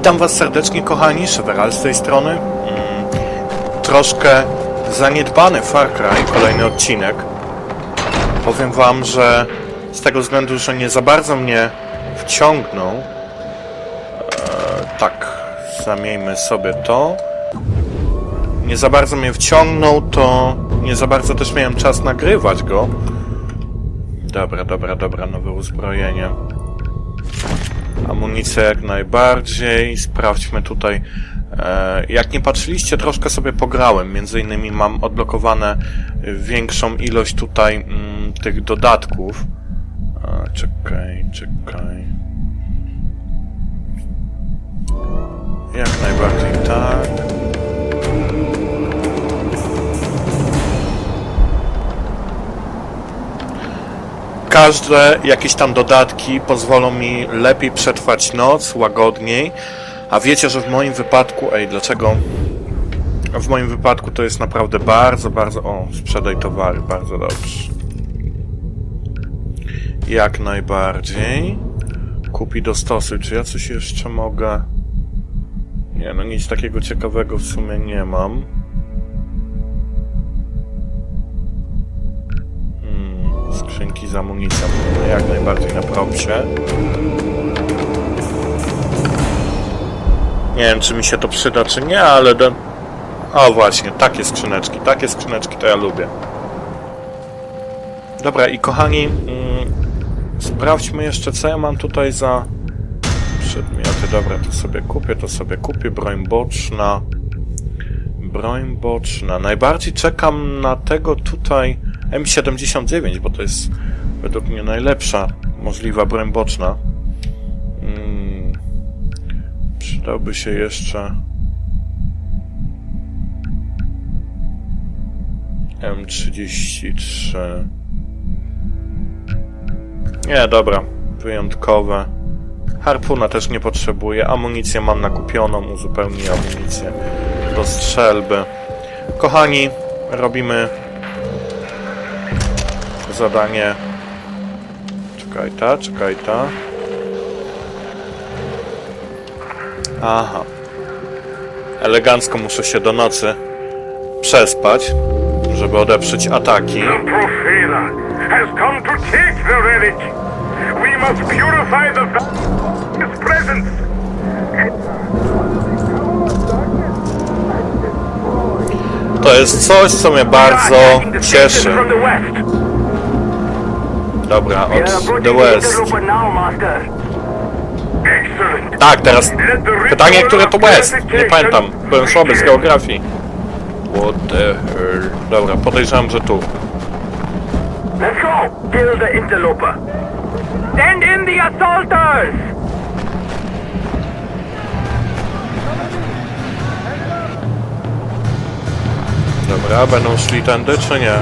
Witam Was serdecznie, kochani. Szeweral z tej strony. Mm, troszkę zaniedbany Far Cry, kolejny odcinek. Powiem Wam, że z tego względu, że nie za bardzo mnie wciągnął. E, tak, zamieńmy sobie to. Nie za bardzo mnie wciągnął, to nie za bardzo też miałem czas nagrywać go. Dobra, dobra, dobra, nowe uzbrojenie. Amunicja jak najbardziej. Sprawdźmy tutaj. E, jak nie patrzyliście, troszkę sobie pograłem. Między innymi mam odblokowane większą ilość tutaj mm, tych dodatków. E, czekaj, czekaj. Jak najbardziej tak. Każde jakieś tam dodatki pozwolą mi lepiej przetrwać noc, łagodniej. A wiecie, że w moim wypadku, ej, dlaczego? W moim wypadku to jest naprawdę bardzo, bardzo. O, sprzedaj towary, bardzo dobrze. Jak najbardziej. Kupi do stosy. Czy ja coś jeszcze mogę? Nie, no nic takiego ciekawego w sumie nie mam. Skrzynki z amunicją. Jak najbardziej na propsie. Nie wiem, czy mi się to przyda, czy nie, ale... Do... O, właśnie, takie skrzyneczki. Takie skrzyneczki to ja lubię. Dobra, i kochani, mm, sprawdźmy jeszcze, co ja mam tutaj za przedmioty. Dobra, to sobie kupię, to sobie kupię. Broń boczna. Broń boczna. Najbardziej czekam na tego tutaj M79, bo to jest według mnie najlepsza możliwa broń boczna. Mm, przydałby się jeszcze M33. Nie, dobra. Wyjątkowe. Harpuna też nie potrzebuję. Amunicję mam nakupioną. Uzupełnię amunicję do strzelby. Kochani, robimy zadanie. Czekaj ta, czekaj ta. Aha. Elegancko muszę się do nocy przespać, żeby odeprzeć ataki. The Profela has come to take the relic. We must purify the va- his presence. To jest coś, co mnie bardzo cieszy. Dobra, od The West. Tak, teraz pytanie, które to West? Nie pamiętam, byłem słaby z geografii. What the hell? Dobra, podejrzewam, że tu. Let's go. Kill the interloper. Send in the assaulters. Dobra, będą szli tędy, czy nie?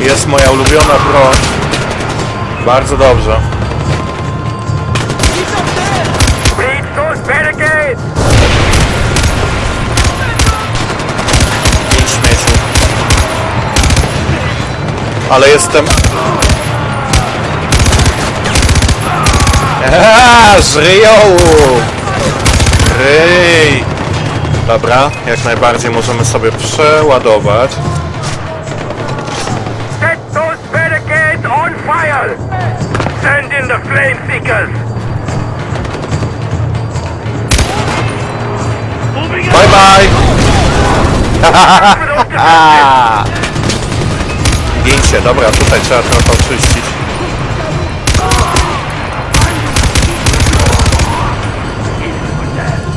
Jest moja ulubiona broń. Bardzo dobrze. Ale jestem... Eee, żryjołu! Ryj! Dobra, jak najbardziej możemy sobie przeładować. The flame seekers. Moving Bye bye! out. Gięcie, dobra, tutaj trzeba trochę oczyścić.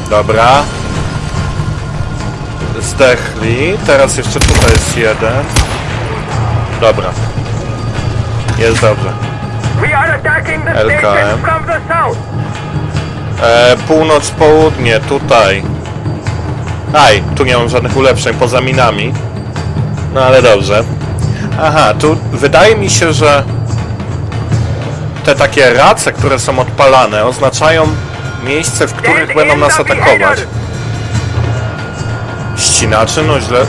Dobra. Zdechli. Teraz jeszcze tutaj jest jeden. Dobra. Jest dobrze. LKM. E, północ, południe, tutaj. Aj, tu nie mam żadnych ulepszeń, poza minami. No ale dobrze. Aha, tu wydaje mi się, że te takie race, które są odpalane, oznaczają miejsce, w których będą nas atakować. Ścinaczy, no źle.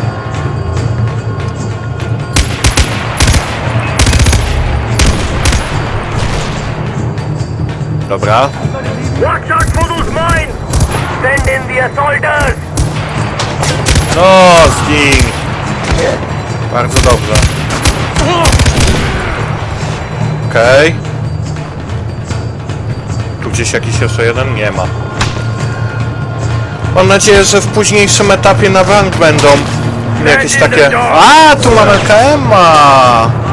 Assaulters! No, zgin! Bardzo dobrze. Okej. Tu gdzieś jakiś jeszcze jeden? Nie ma. Mam nadzieję, że w późniejszym etapie na bank będą jakieś takie... A, tu mamy KM-a!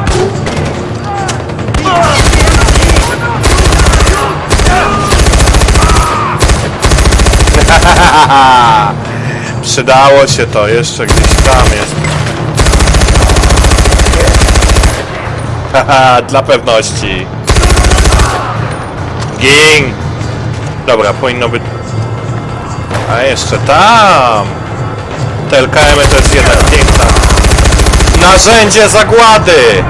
Przydało się to, jeszcze gdzieś tam jest. Haha, dla pewności. Ging! Dobra, powinno być... A jeszcze tam! Te to jest jednak piękna. Narzędzie zagłady!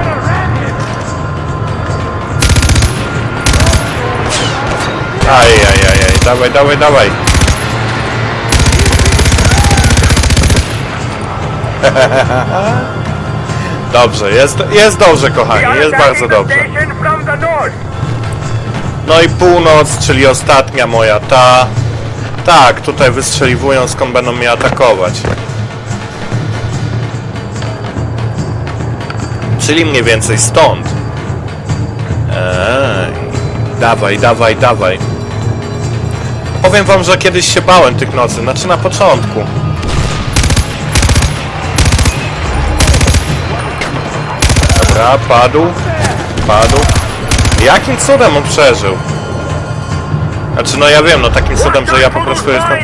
Aj, aj, aj, aj, dawaj, dawaj, dawaj. Dobrze, jest, jest dobrze, kochani, jest bardzo dobrze. No i północ, czyli ostatnia moja, ta... Tak, tutaj wystrzeliwują skąd będą mnie atakować. Czyli mniej więcej stąd. Ej, dawaj, dawaj, dawaj. Powiem wam, że kiedyś się bałem tych nocy, znaczy na początku. Dobra, padł. Padł. Jakim cudem on przeżył? Znaczy, no ja wiem, no takim cudem, że ja po prostu jestem...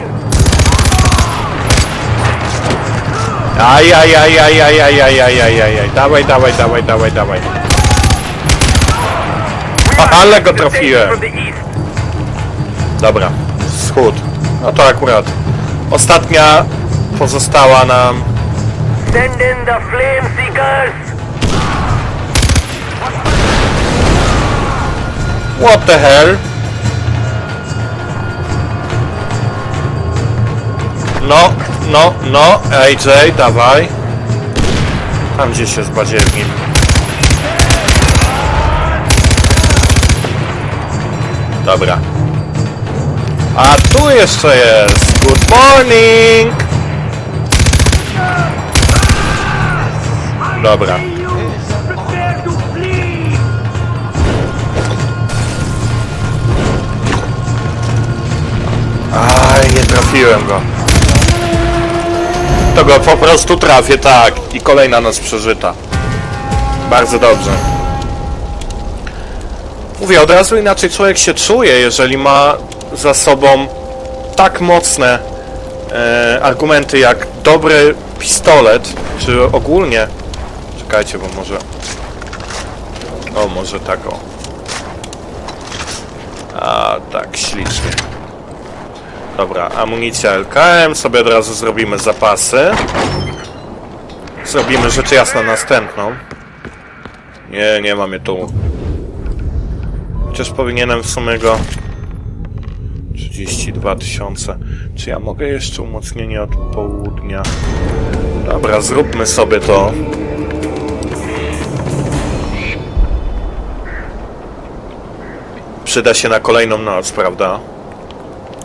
Aj, aj, aj, aj, aj, aj, aj, aj, aj, aj, aj, dawaj, dawaj, dawaj, dawaj, dawaj. Ale go trafiłem. Dobra, wschód. No to akurat. Ostatnia pozostała nam... Send in the flame seekers! What the hell? No, no, no, AJ, dawaj. Tam gdzieś jest badziewnik. Dobra. A tu jeszcze jest. Good morning! Dobra. Trafiłem go. To go po prostu trafię, tak. I kolejna noc przeżyta. Bardzo dobrze. Mówię, od razu inaczej człowiek się czuje, jeżeli ma za sobą tak mocne e, argumenty jak dobry pistolet, czy ogólnie... Czekajcie, bo może... O, może tak o. A, tak, ślicznie. Dobra, amunicja LKM, sobie od razu zrobimy zapasy. Zrobimy rzecz jasna następną. Nie, nie mamy tu. Chociaż powinienem w sumie go... 32 tysiące. Czy ja mogę jeszcze umocnienie od południa? Dobra, zróbmy sobie to. Przyda się na kolejną noc, prawda?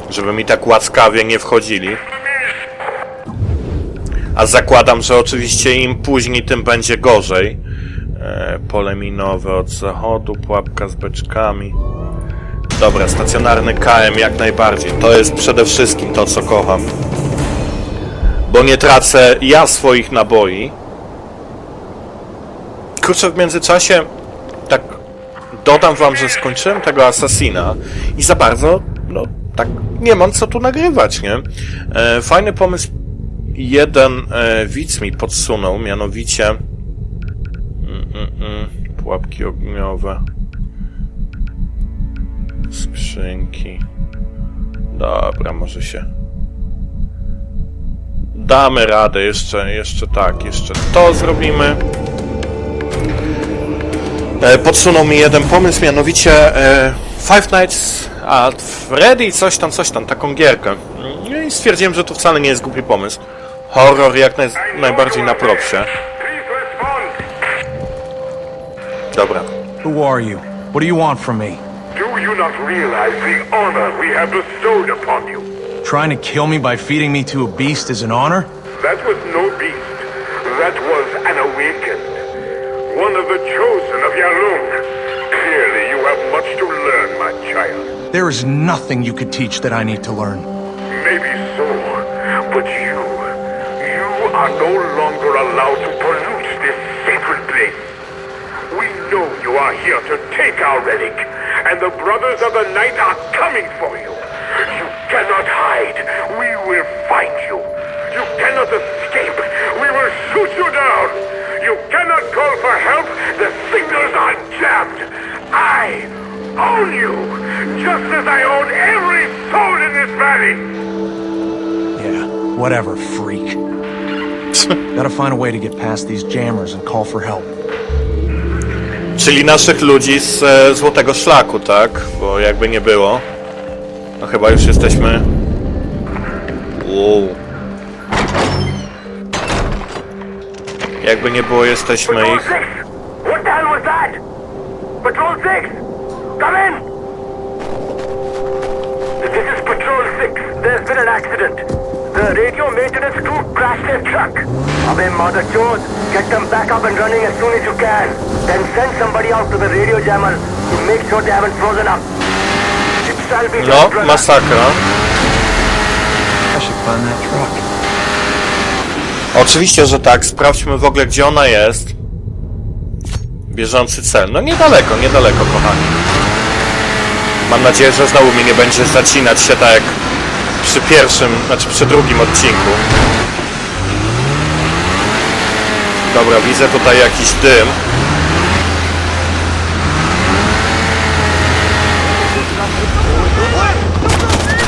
Żeby mi tak łaskawie nie wchodzili. A zakładam, że oczywiście im później, tym będzie gorzej. E, pole minowe od zachodu, pułapka z beczkami. Dobra, stacjonarny KM jak najbardziej. To jest przede wszystkim to, co kocham. Bo nie tracę ja swoich naboi. Kurczę, w międzyczasie tak dodam wam, że skończyłem tego Assassina i za bardzo, no tak nie mam co tu nagrywać, nie? E, fajny pomysł jeden e, widz mi podsunął, mianowicie mm, mm, mm, pułapki ogniowe skrzynki dobra, może się damy radę, jeszcze, jeszcze tak, jeszcze to zrobimy E, podsunął mi jeden pomysł, mianowicie e, Five Nights at Freddy, coś tam, coś tam, taką gierkę. No I stwierdziłem, że to wcale nie jest głupi pomysł. Horror jak naj, najbardziej na propsie. Dobra. Who are you? What do you want from me? Do you not realize the honor we have bestowed upon you? Trying to kill me by feeding me to a beast is an honor? That was no beast. That was an awakened. One of the chosen of Yalung. There is nothing you could teach that I need to learn. Maybe so, but you, you are no longer allowed to pollute this sacred place. We know you are here to take our relic, and the Brothers of the Night are coming for you. You cannot hide. We will find you. You cannot escape. We will shoot you down. You cannot call for help. The signals are jammed. I own you, just as I own every soul in this valley. Yeah, whatever, freak. Gotta find a way to get past these jammers and call for help. Czyli naszych ludzi z e, Złotego Szlaku, tak? Bo jakby nie było. No chyba już jesteśmy... Wow. Jakby nie było, jesteśmy ich... 6! What the hell was that? Patrol 6! Come in! This is Patrol 6. There's been an accident. The radio maintenance crew crashed their truck. Abey Mother Jones, get them back up and running as soon as you can. Then send somebody out to the radio jammer to make sure they haven't frozen up. It shall be No, masakra. I should find that truck. Oczywiście, że tak. Sprawdźmy w ogóle, gdzie ona jest. Bieżący cel. No niedaleko, niedaleko, kochani. Mam nadzieję, że znowu mi nie będzie zacinać się tak jak przy pierwszym, znaczy przy drugim odcinku. Dobra, widzę tutaj jakiś dym.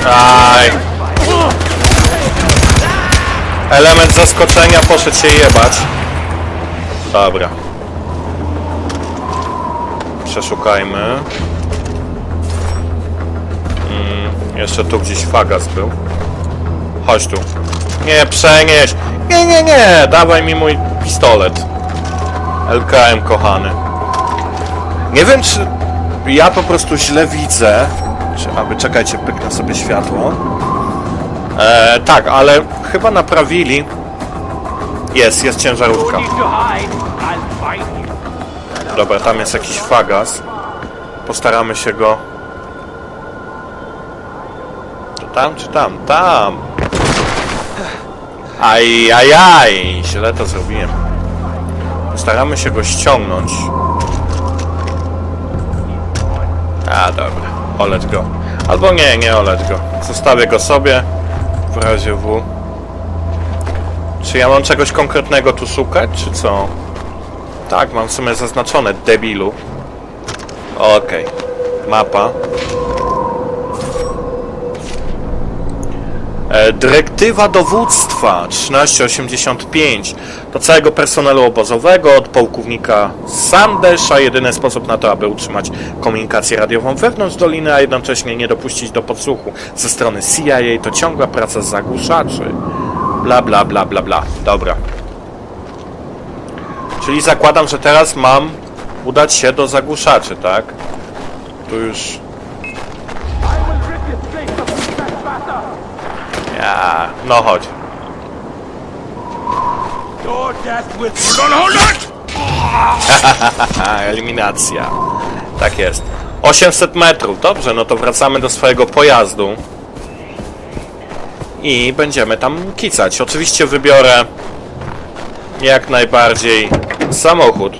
Aj. Element zaskoczenia poszedł się jebać. Dobra. Przeszukajmy. Jeszcze tu gdzieś fagas był. Chodź tu. Nie, przenieś. Nie, nie, nie. Dawaj mi mój pistolet. LKM kochany. Nie wiem, czy ja po prostu źle widzę. Czy, aby czekajcie, pyknę sobie światło. E, tak, ale chyba naprawili. Jest, jest ciężarówka. Dobra, tam jest jakiś fagas. Postaramy się go. Tam czy tam? Tam! Aj, aj, aj! Źle to zrobiłem. Postaramy się go ściągnąć. A, dobra. Oleć go. Albo nie, nie oleć go. Zostawię go sobie. W razie W. Czy ja mam czegoś konkretnego tu szukać, czy co? Tak, mam w sumie zaznaczone, debilu. Okej. Mapa. Dyrektywa dowództwa 1385 do całego personelu obozowego od pułkownika Sandesza. Jedyny sposób na to, aby utrzymać komunikację radiową wewnątrz doliny, a jednocześnie nie dopuścić do podsłuchu ze strony CIA, to ciągła praca zagłuszaczy. Bla bla bla bla bla. Dobra. Czyli zakładam, że teraz mam udać się do zagłuszaczy, tak? Tu już... Ja, no chodź. Haha, eliminacja. Tak jest. 800 metrów, dobrze, no to wracamy do swojego pojazdu. I będziemy tam kicać. Oczywiście wybiorę jak najbardziej samochód,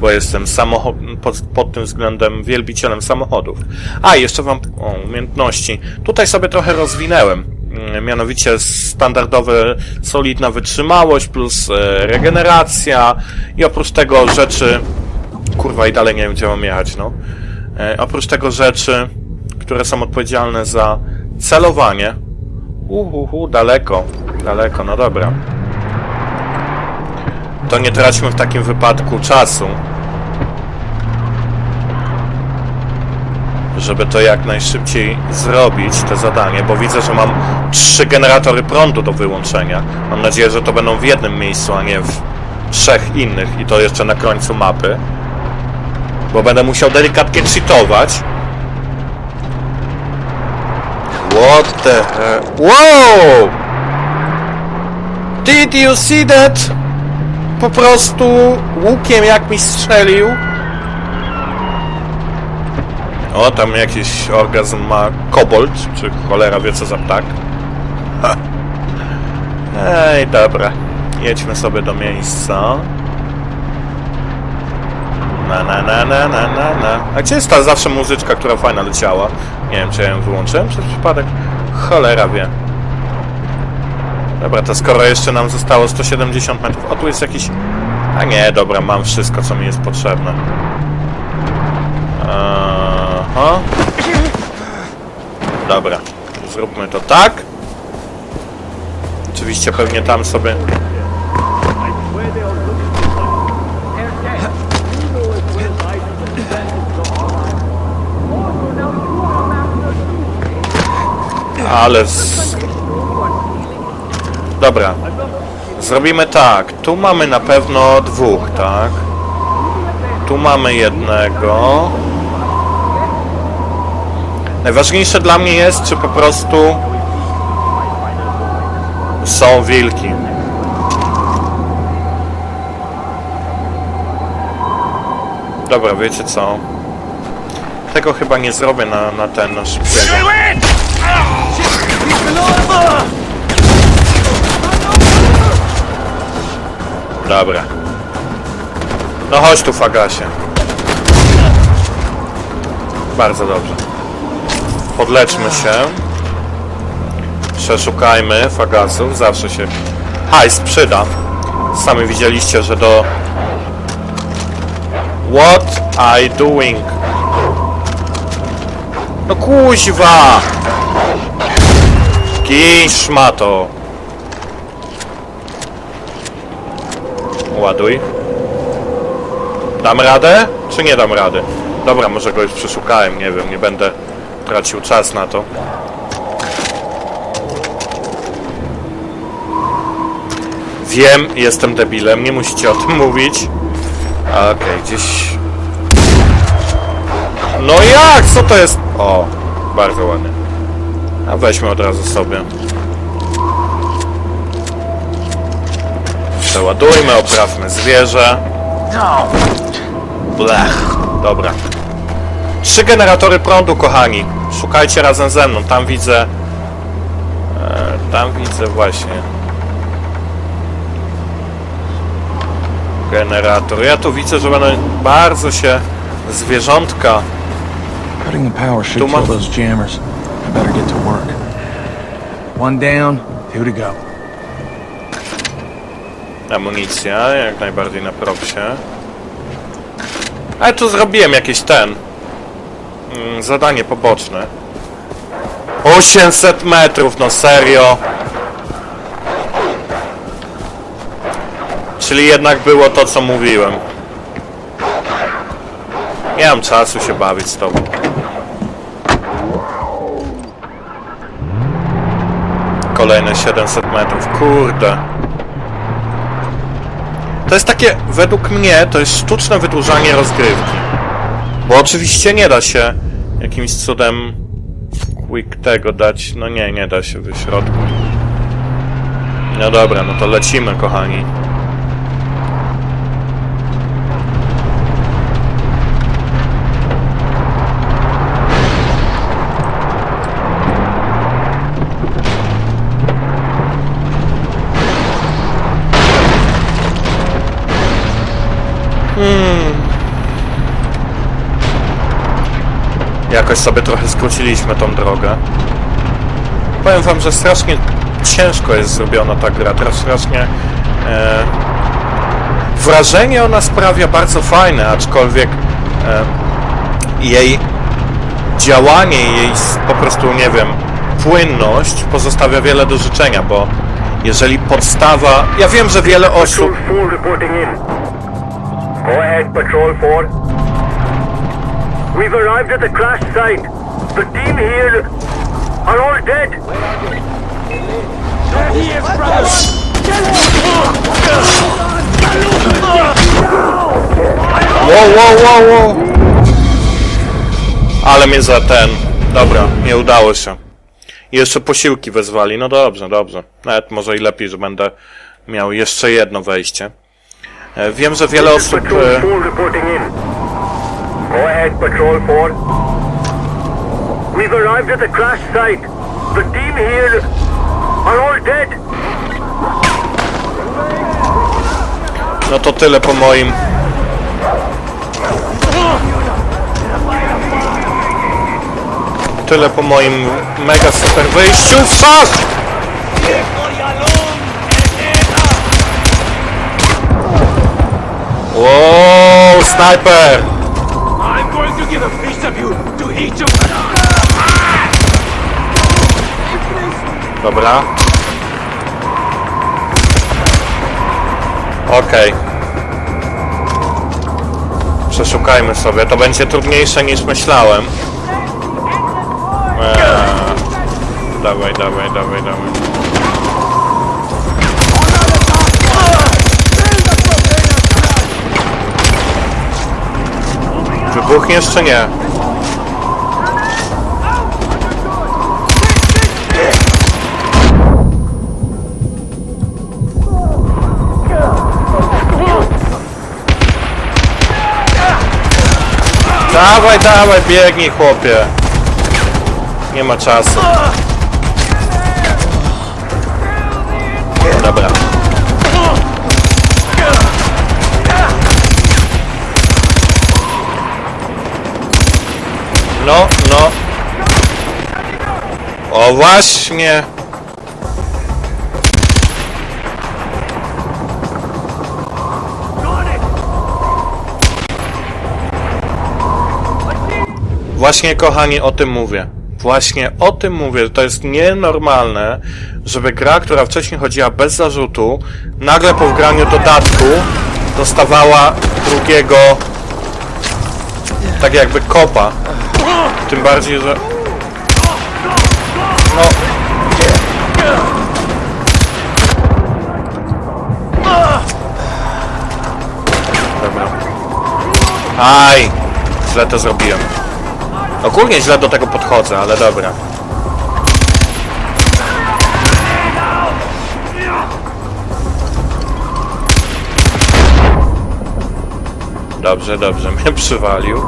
bo jestem samocho- pod, pod tym względem wielbicielem samochodów. A, jeszcze wam o, umiejętności. Tutaj sobie trochę rozwinęłem. Mm, Mianowicie standardowe solidna wytrzymałość plus e, regeneracja i oprócz tego rzeczy kurwa i dalej nie wiem gdzie mam jechać no. E, oprócz tego rzeczy które są odpowiedzialne za celowanie. Uhuhu daleko daleko no dobra. To nie traćmy w takim wypadku czasu. Żeby to jak najszybciej zrobić, te zadanie, bo widzę, że mam trzy generatory prądu do wyłączenia. Mam nadzieję, że to będą w jednym miejscu, a nie w trzech innych i to jeszcze na końcu mapy. Bo będę musiał delikatnie cheatować, What the hell? Wow! Did you see that? Po prostu łukiem jak mi strzelił. O, tam jakiś orgazm ma kobold, czy cholera wie co za ptak. Ha. Ej, dobra. Jedźmy sobie do miejsca. Na na na na na na na. A gdzie jest ta zawsze muzyczka, która fajna leciała? Nie wiem, czy ja ją wyłączyłem przez przypadek. Cholera wie. Dobra, to skoro jeszcze nam zostało 170 metrów. O, tu jest jakiś... A nie, dobra, mam wszystko, co mi jest potrzebne. Aha. Dobra, zróbmy to tak. Oczywiście pewnie tam sobie... Ale... Z... Dobra. Zrobimy tak. Tu mamy na pewno dwóch, tak? Tu mamy jednego. Najważniejsze dla mnie jest, czy po prostu są wilki. Dobra, wiecie co? Tego chyba nie zrobię na, na ten, na szybkiego. Dobra. No chodź tu, Fagasie. Bardzo dobrze. Podleczmy się. Przeszukajmy Fagasów. Zawsze się hajs przyda. Sami widzieliście, że do... What I doing? No kuźwa! Gin szmato! Ładuj. Dam radę? Czy nie dam rady? Dobra, może go już przeszukałem, nie wiem, nie będę tracił czas na to. Wiem, jestem debilem, nie musicie o tym mówić. Okej, gdzieś... No jak? Co to jest? O, bardzo ładnie. A weźmy od razu sobie. Przeładujmy, oprawmy zwierzę. Blech. Dobra. Trzy generatory prądu, kochani. Szukajcie razem ze mną. Tam widzę... E, tam widzę właśnie... Generator. Ja tu widzę, że będą bardzo się zwierzątka... Cutting the power should kill those jammers. I better get to work. One down, two to go. Amunicja, jak najbardziej na propsie. Ale tu zrobiłem jakieś ten... Mm, zadanie poboczne. 800 metrów, no serio. Czyli jednak było to, co mówiłem. Nie mam czasu się bawić z tobą. Kolejne 700 metrów, kurde. To jest takie, według mnie, to jest sztuczne wydłużanie rozgrywki. Bo oczywiście nie da się jakimś cudem quick tego dać. No nie, nie da się w. No dobra, no to lecimy, kochani. Jakoś sobie trochę skróciliśmy tą drogę. Powiem wam, że strasznie ciężko jest zrobiona ta gra, teraz strasznie... E, wrażenie ona sprawia bardzo fajne, aczkolwiek e, jej działanie, jej po prostu, nie wiem, płynność pozostawia wiele do życzenia, bo jeżeli podstawa... Ja wiem, że wiele osób... Patrol 4 reporting in. Go ahead, Patrol 4. We've arrived at the crash site. The team here are all dead. Wow, wow, wow, wow. Ale mnie za ten. Dobra, nie udało się. I jeszcze posiłki wezwali. No dobrze, dobrze. Nawet może i lepiej, że będę miał jeszcze jedno wejście. E, Wiem, że wiele osób... Go ahead, Patrol 4. We've arrived at the crash site. The team here are all dead. No to tyle po moim. Tyle po moim mega super wyjściu. Fuck! Wow, snajper! Give a of you to each of Dobra. Okej. Przeszukajmy sobie. To będzie trudniejsze niż myślałem. Eee. Dawaj, dawaj, dawaj, dawaj. Wybuchniesz czy nie? Dawaj, dawaj, biegnij chłopie. Nie ma czasu. No, no. O właśnie. Właśnie, kochani, o tym mówię. Właśnie o tym mówię. To jest nienormalne, żeby gra, która wcześniej chodziła bez zarzutu, nagle po wgraniu dodatku dostawała drugiego tak jakby kopa. Tym bardziej, że... No... Dobra. Aj! Źle to zrobiłem. Ogólnie źle do tego podchodzę, ale dobra. Dobrze, dobrze, mnie przywalił.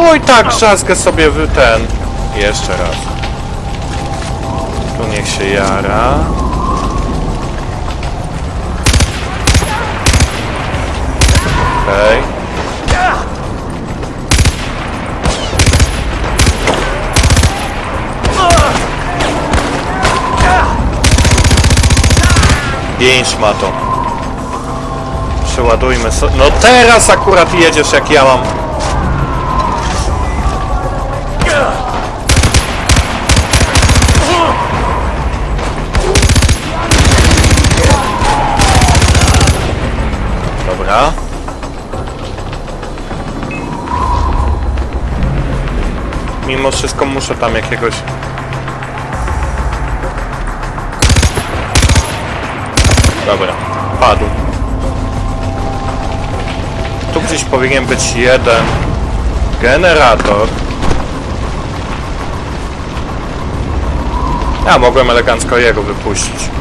Oj tak, drzazgę sobie w ten. Jeszcze raz. Tu niech się jara. Okej. Pięć ma to. Przeładujmy sobie. No teraz akurat jedziesz jak ja mam. Dobra. Mimo wszystko muszę tam jakiegoś Dobra, padł. Tu gdzieś powinien być jeden generator. Ja mogłem elegancko jego wypuścić.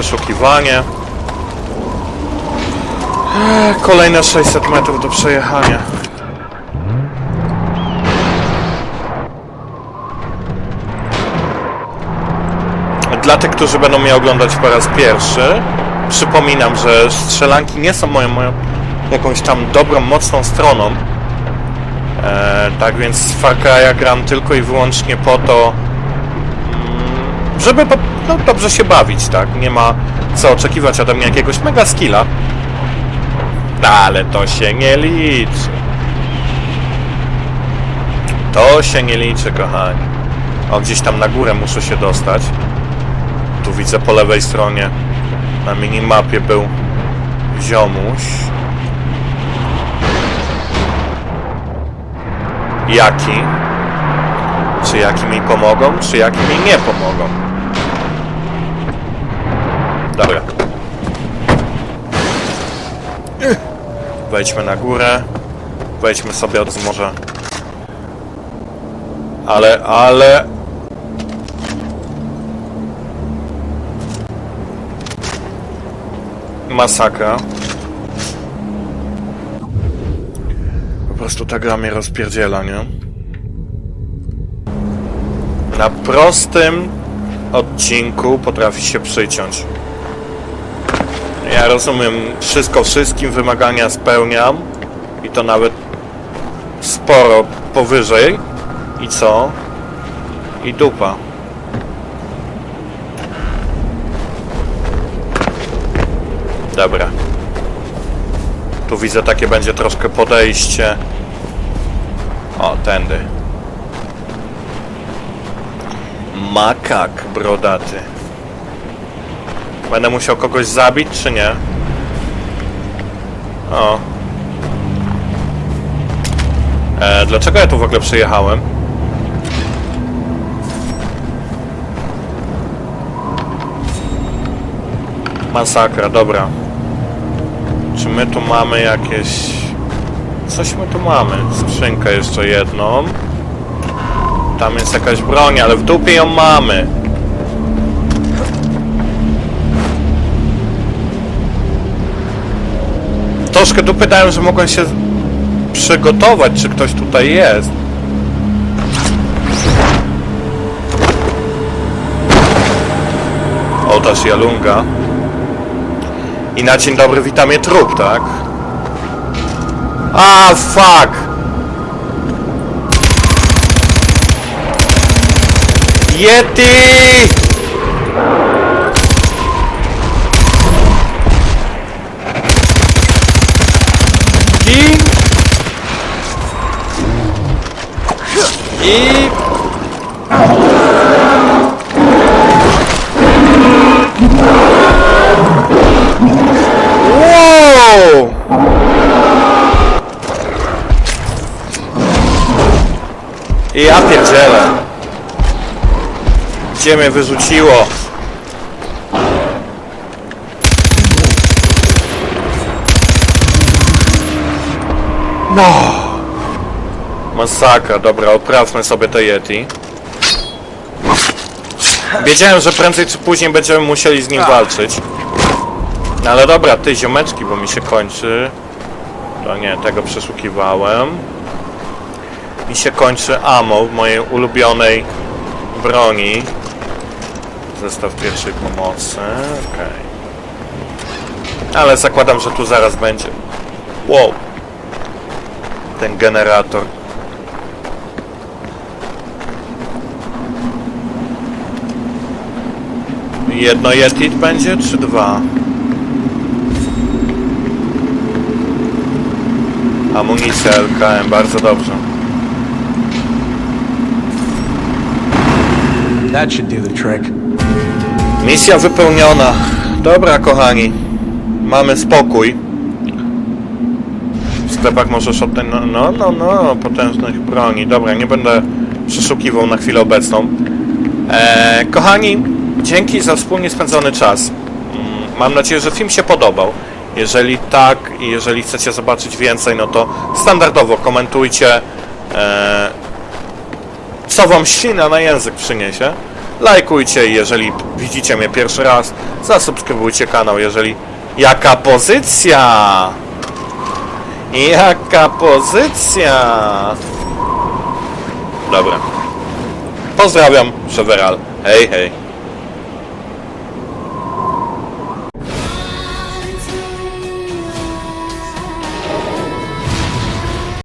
Przeszukiwanie. Eee, Kolejne 600 metrów do przejechania. Dla tych, którzy będą mnie oglądać po raz pierwszy, przypominam, że strzelanki nie są moją, moją jakąś tam dobrą, mocną stroną. Eee, tak więc Far Cry'a gram tylko i wyłącznie po to, mm, żeby po, no, dobrze się bawić, tak? Nie ma co oczekiwać ode mnie jakiegoś mega skilla. Ale to się nie liczy. To się nie liczy, kochani. O, gdzieś tam na górę muszę się dostać. Tu widzę po lewej stronie na minimapie był ziomuś. Jaki? Czy jaki mi pomogą, czy jaki mi nie pomogą? Dobra. Wejdźmy na górę. Wejdźmy sobie od może. Ale, ale... Masakra. Po prostu ta gra mnie rozpierdziela, nie? Na prostym odcinku potrafi się przyciąć. Ja rozumiem, wszystko wszystkim wymagania spełniam i to nawet sporo powyżej. I co? I dupa. Dobra. Tu widzę takie będzie troszkę podejście. O, tędy. Makak brodaty. Będę musiał kogoś zabić, czy nie? O. E, dlaczego ja tu w ogóle przyjechałem? Masakra, dobra. Czy my tu mamy jakieś... Coś my tu mamy. Skrzynkę jeszcze jedną. Tam jest jakaś broń, ale w dupie ją mamy. Troszkę dupy dałem, że mogłem się przygotować, czy ktoś tutaj jest. Ołtarz Jalunga. I na dzień dobry witam je trup, tak? A, fuck! Yeti! Gin! I... I ja pierdzielę. Gdzie mnie wyrzuciło? No. Masakra, dobra, odprawmy sobie te Yeti. Wiedziałem, że prędzej czy później będziemy musieli z nim walczyć. No ale dobra, ty ziomeczki, bo mi się kończy. To nie, tego przeszukiwałem. Mi się kończy ammo w mojej ulubionej broni. Zestaw pierwszej pomocy, okej. Ale zakładam, że tu zaraz będzie. Wow. Ten generator. Jedno Yetit będzie, czy dwa? Amunicja LKM, bardzo dobrze. That should do the trick. Misja wypełniona. Dobra, kochani. Mamy spokój. W sklepach możesz od no, no, no, no, potężnych broni. Dobra, nie będę przeszukiwał na chwilę obecną. Eee, kochani, dzięki za wspólnie spędzony czas. Mm, Mam nadzieję, że film się podobał. Jeżeli tak i jeżeli chcecie zobaczyć więcej, no to standardowo komentujcie. Eee, co wam ślina na język przyniesie. Lajkujcie, jeżeli widzicie mnie pierwszy raz. Zasubskrybujcie kanał, jeżeli... Jaka pozycja! Jaka pozycja! Dobra. Pozdrawiam, Szeweral. Hej, hej.